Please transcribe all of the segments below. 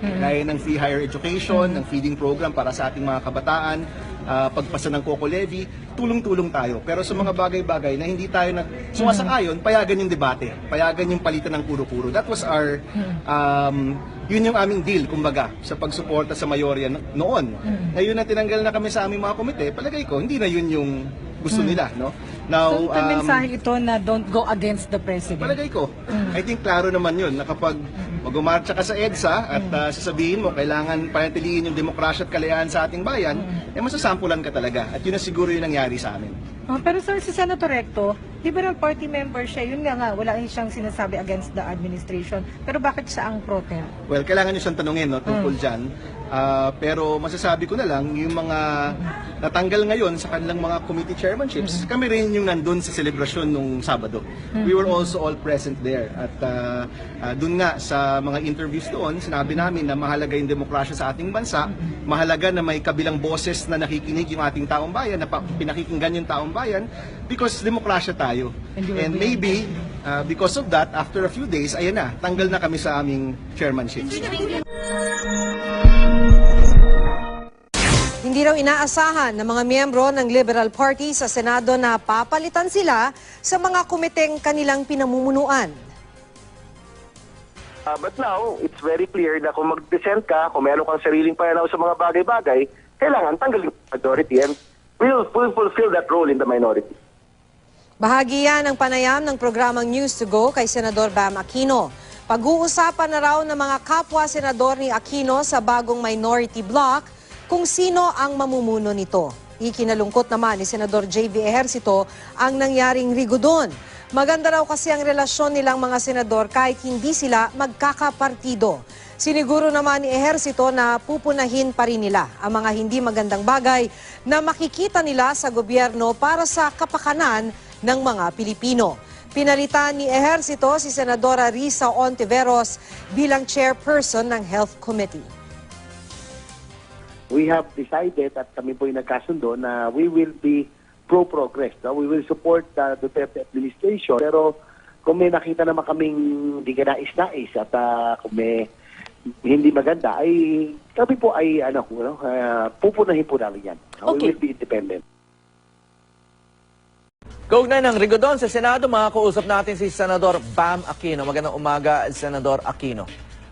gaya ng free higher education, ng feeding program para sa ating mga kabataan, ah, pagpasa ng Coco Levy, tulong-tulong tayo. Pero sa mga bagay-bagay na hindi tayo nag sumasang-ayon, payagan yung debate, payagan yung palitan ng kuro-kuro. That was our, um, yun yung aming deal, kumbaga, sa pagsuporta sa mayorya no- noon. Ngayon na tinanggal na kami sa aming mga komite, palagay ko, hindi na yun yung gusto nila, no? Now, So, um, mensahe ito na don't go against the president. Palagay ko. I think klaro naman yun na kapag mag-umarcha ka sa EDSA at uh, sasabihin mo kailangan panatilihin yung demokrasya at kalayaan sa ating bayan, eh masasampulan ka talaga. At yun na siguro yung nangyari sa amin. Ah, pero sir, si Senator Recto, Liberal Party member siya, yun nga nga, wala siyang sinasabi against the administration. Pero bakit siya ang pro-tem? Well, kailangan nyo siyang tanungin no, tungkol dyan. Ah, pero masasabi ko na lang, yung mga natanggal ngayon sa kanilang mga committee chairmanships, kami rin yung nandun sa selebrasyon nung Sabado. We were also all present there. At ah, ah, dun nga sa mga interviews doon, sinabi namin na mahalaga yung demokrasya sa ating bansa, mahalaga na may kabilang boses na nakikinig yung ating taong bayan, na pinakikinggan yung taong bayan, because demokrasya tayo. Will And be- maybe, ah, because of that, after a few days, ayan na, tanggal na kami sa aming chairmanship. Hindi raw inaasahan ng mga miyembro ng Liberal Party sa Senado na papalitan sila sa mga komiteng kanilang pinamumunuan. Uh, but now, it's very clear na kung mag-dissent ka, kung meron kang sariling pananaw sa mga bagay-bagay, kailangan tanggalin yung majority and we'll, we'll fulfill that role in the minority. Bahagi yan ng panayam ng programang News to Go kay Senador Bam Aquino. Pag-uusapan na raw ng mga kapwa senador ni Aquino sa bagong minority bloc kung sino ang mamumuno nito. Ikinalungkot naman ni Senador J.V. Ejercito ang nangyaring rigodon. Maganda raw kasi ang relasyon nilang mga senador kahit hindi sila magkakapartido. Siniguro naman ni Ejercito na pupunahin pa rin nila ang mga hindi magandang bagay na makikita nila sa gobyerno para sa kapakanan ng mga Pilipino. Pinalitan ni Ejercito si Senadora Risa Ontiveros bilang chairperson ng Health Committee. We have decided at kami po nagkasundo na we will be pro-progress. No? We will support the Duterte administration. Pero kung may nakita naman kaming hindi ka nais-nais at ah, kung may hindi maganda, ay kami po ay ano, ano ah, pupunahin po namin yan. We Okay. will be independent. Kaugnay ng Rigodon sa Senado, makakausap natin si Senador Bam Aquino. Magandang umaga, Senador Aquino.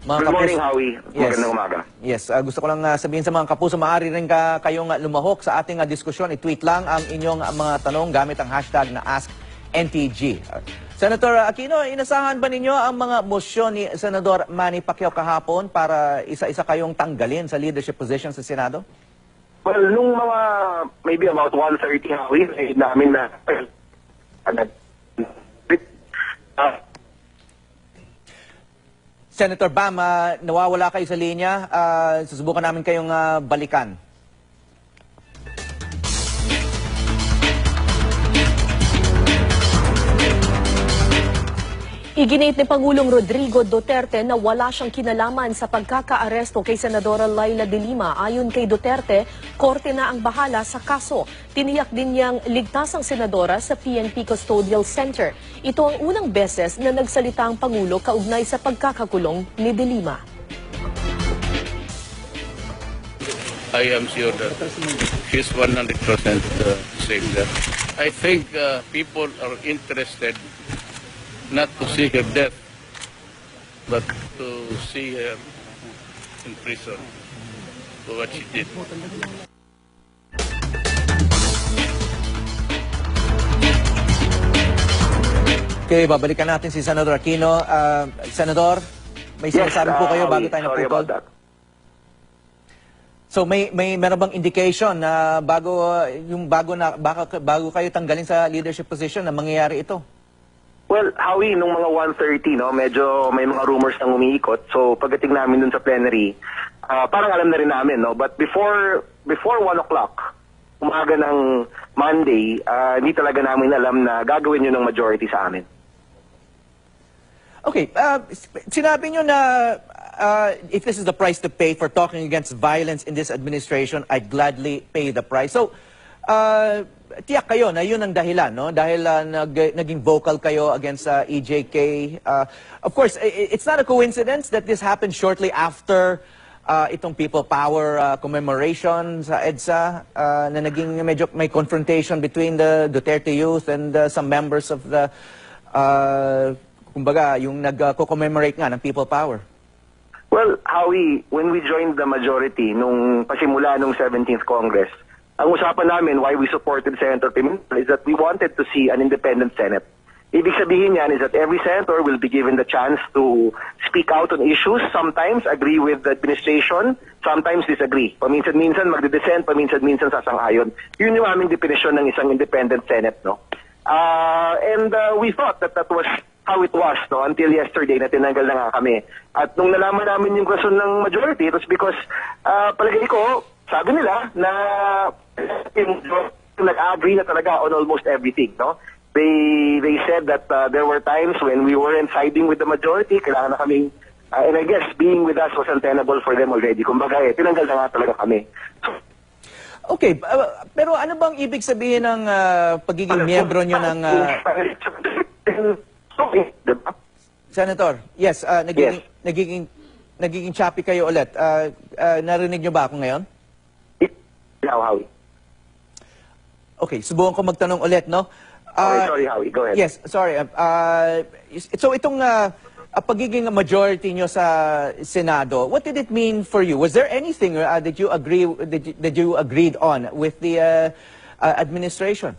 Mga Good morning, Howie. Magandang umaga. Yes, ah, gusto ko lang ah, sabihin sa mga kapuso, maaari rin ka, kayong ah, lumahok sa ating ah, diskusyon. I-tweet lang ang inyong mga tanong gamit ang hashtag na AskNTG. Ah, Senator Aquino, inasahan ba ninyo ang mga mosyon ni Senador Manny Pacquiao kahapon para isa-isa kayong tanggalin sa leadership position sa Senado? Well, nung mga maybe about 1.30 Howie, eh, namin na uh, Senator Bam, ah, nawawala kayo sa linya. Ah, susubukan namin kayong ah, balikan. Iginit ni Pangulong Rodrigo Duterte na wala siyang kinalaman sa pagkakaaresto kay Senadora Laila de Lima. Ayon kay Duterte, korte na ang bahala sa kaso. Tiniyak din niyang ligtas ang senadora sa PNP Custodial Center. Ito ang unang beses na nagsalita ang Pangulo kaugnay sa pagkakakulong ni de Lima. I am sure that she's 100% uh, safe there. I think uh, people are interested not to see her death, but to see her in prison for what she did. Okay, babalikan natin si Senador Aquino. Ah, Senador, may sinasabi po uh, kayo bago Howie, tayo sorry naputol. about that. So may may meron bang indication na bago uh, yung bago na baka, bago kayo tanggalin sa leadership position na mangyayari ito? Well, Howie, nung mga 1.30, no, medyo may mga rumors nang umiikot. So, pagdating namin dun sa plenary, ah, parang alam na rin namin, no? But before before 1 o'clock, umaga ng Monday, ah, hindi talaga namin alam na gagawin yun ng majority sa amin. Okay, uh, sinabi nyo na uh, if this is the price to pay for talking against violence in this administration, I'd gladly pay the price. So, ah, tiyak kayo na yun ang dahilan, no? Dahil ah, nag, naging vocal kayo against sa EJK. Ah, of course, it's not a coincidence that this happened shortly after ah, itong People Power ah, commemoration sa EDSA ah, na naging medyo may confrontation between the Duterte youth and ah, some members of the ah, kumbaga, yung nag-commemorate nga ng People Power. Well, Howie, when we joined the majority nung pasimula nung 17th Congress, ang usapan namin why we supported Senator Pimentel is that we wanted to see an independent Senate. Ibig sabihin yan is that every senator will be given the chance to speak out on issues, sometimes agree with the administration, sometimes disagree. Paminsan-minsan magde-dissent, paminsan-minsan sasang-ayon. Yun yung aming definition ng isang independent Senate, no? Uh, and uh, we thought that that was how it was no until yesterday na tinanggal na nga kami. At nung nalaman namin yung rason ng majority, it was because uh, palagay ko, sabi nila na nag-agree na talaga on almost everything, no? They they said that uh, there were times when we weren't siding with the majority, kailangan na kaming uh, and I guess being with us was untenable for them already. Kumbaga, eh, tinanggal na nga talaga kami. Okay, uh, pero ano bang ibig sabihin ng ah, pagiging miyembro nyo ng... diba? Senator, yes, ah, nagiging, Yes. nagiging, nagiging choppy kayo ulit. Ah, ah, narinig nyo ba ako ngayon? Now, Howie. Okay, subukan ko magtanong ulit, no? Okay, Ah, sorry, Howie. Go ahead. Yes, sorry. Uh, uh, so itong uh, uh, pagiging majority nyo sa Senado, what did it mean for you? Was there anything uh, that you agree that you, that you agreed on with the uh, uh, administration?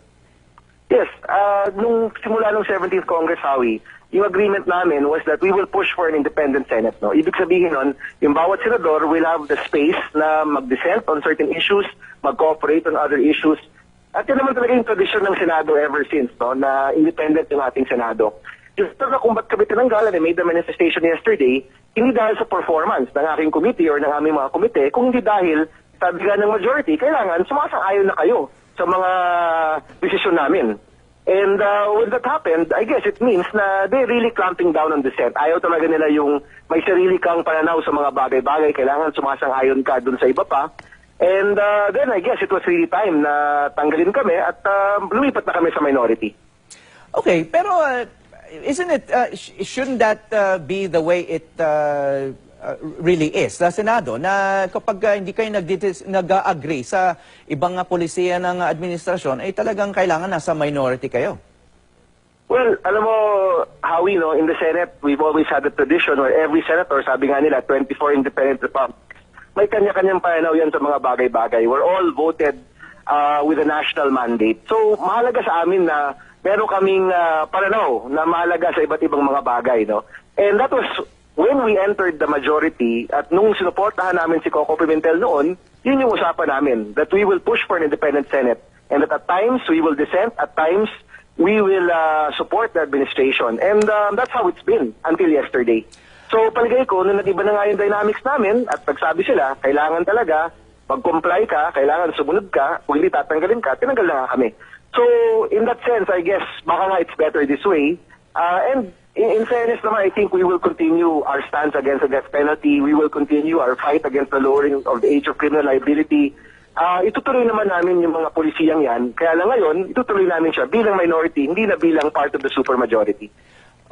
Yes, uh, nung simula nung 17th Congress, Howie, yung agreement namin was that we will push for an independent Senate. No? Ibig sabihin nun, yung bawat senador will have the space na mag-dissent on certain issues, mag-cooperate on other issues. At yun naman talaga yung tradition ng Senado ever since, no? na independent yung ating Senado. Yung talaga kung ba't kami tinanggalan, I made the manifestation yesterday, hindi dahil sa performance ng aking committee or ng aming mga komite, kung hindi dahil, sabi ng majority, kailangan sumasang-ayon na kayo sa mga desisyon namin. And uh, when that happened, I guess it means na they really clamping down on dissent. Ayaw talaga nila yung may sarili kang pananaw sa mga bagay-bagay. Kailangan sumasang-ayon ka dun sa iba pa. And uh, then I guess it was really time na tanggalin kami at uh, lumipat na kami sa minority. Okay, pero uh, isn't it, uh, sh- shouldn't that uh, be the way it uh, uh, really is sa Senado? Na kapag uh, hindi kayo nag-agree sa ibang uh, polisiya ng uh, administrasyon, ay talagang kailangan nasa minority kayo. Well, alam mo, Howie, no, in the Senate, we've always had a tradition where every senator, sabi nga nila, 24 independent republics, may kanya-kanyang pananaw yan sa mga bagay-bagay. We're all voted uh, with a national mandate. So, mahalaga sa amin na meron kaming uh, pananaw na mahalaga sa iba't ibang mga bagay. No? And that was when we entered the majority at nung sinuportahan namin si Coco Pimentel noon, yun yung usapan namin, that we will push for an independent Senate. And that at times, we will dissent, at times, we will uh, support the administration. And um, that's how it's been until yesterday. So palagay ko, nung nag-iba na nga yung dynamics namin at nagsabi sila, kailangan talaga mag-comply ka, kailangan sumunod ka, kung hindi tatanggalin ka, tinanggal na nga kami. So in that sense, I guess, baka nga it's better this way. Uh, and in, in fairness naman, I think we will continue our stance against the death penalty. We will continue our fight against the lowering of the age of criminal liability. Ah, itutuloy naman namin yung mga polisiyang yan. Kaya lang ngayon, itutuloy namin siya bilang minority, hindi na bilang part of the supermajority.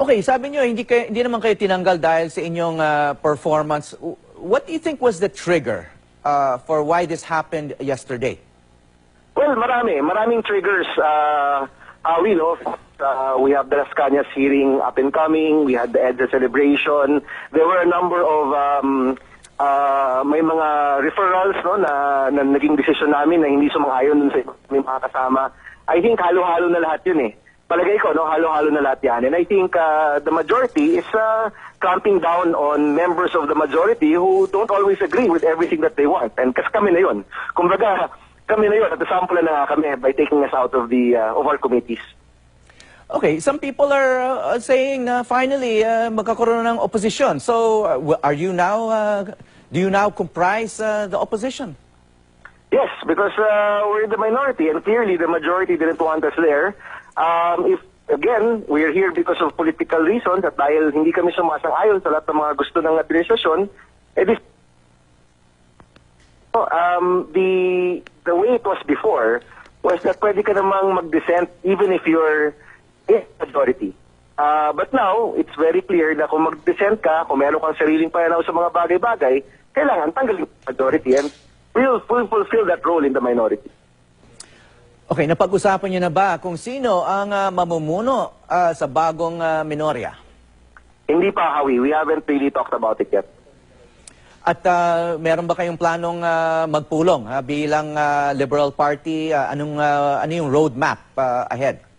Okay, sabi nyo, hindi, kayo, hindi naman kayo tinanggal dahil sa inyong uh, performance. What do you think was the trigger uh, for why this happened yesterday? Well, marami. Maraming triggers. Uh, uh, we know, uh, we have the Las Cañas up and coming. We had the EDSA celebration. There were a number of, um, uh, may mga referrals no, na, na naging decision namin na hindi sumang-ayon dun sa may mga kasama. I think halo-halo na lahat yun eh. Palagay ko, no, halo-halo na lahat yan. And I think uh, the majority is uh, clamping down on members of the majority who don't always agree with everything that they want. And kasi kami na yun. Kumbaga, kami na yun. At sample na kami by taking us out of the uh, of our committees. Okay, some people are uh, saying na finally uh, magkakaroon ng opposition. So, uh, are you now, uh, do you now comprise uh, the opposition? Yes, because uh, we're the minority and clearly the majority didn't want us there. Um, if again, we're here because of political reasons at dahil hindi kami sumasang-ayon sa lahat ng mga gusto ng administrasyon, eh this, um, the the way it was before was that pwede ka namang mag-dissent even if you're in majority. Uh, but now, it's very clear na kung mag-dissent ka, kung meron kang sariling pananaw sa mga bagay-bagay, kailangan tanggalin yung majority and we'll, we'll fulfill that role in the minority. Okay, napag-usapan niyo na ba kung sino ang ah, mamumuno ah, sa bagong ah, minorya? Hindi pa, Howie. We haven't really talked about it yet. At ah, meron ba kayong planong ah, magpulong ah, bilang ah, Liberal Party? Ah, anong ah, ano yung roadmap ah, ahead?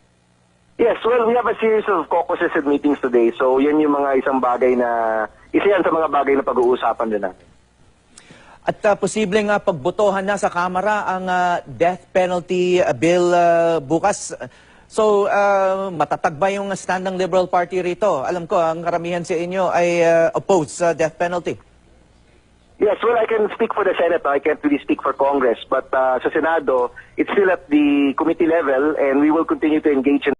Yes, well, we have a series of caucuses and meetings today. So, yan yung mga isang bagay na, isa yan sa mga bagay na pag-uusapan din natin. At uh, posibleng uh, pagbotohan na sa Kamara ang ah, death penalty ah, bill ah, bukas. So, uh, matatag ba yung stand ng Liberal Party rito? Alam ko, ang karamihan sa inyo ay uh, opposed sa death penalty. Yes, well, I can speak for the Senate. I can't really speak for Congress. But uh, sa Senado, it's still at the committee level and we will continue to engage in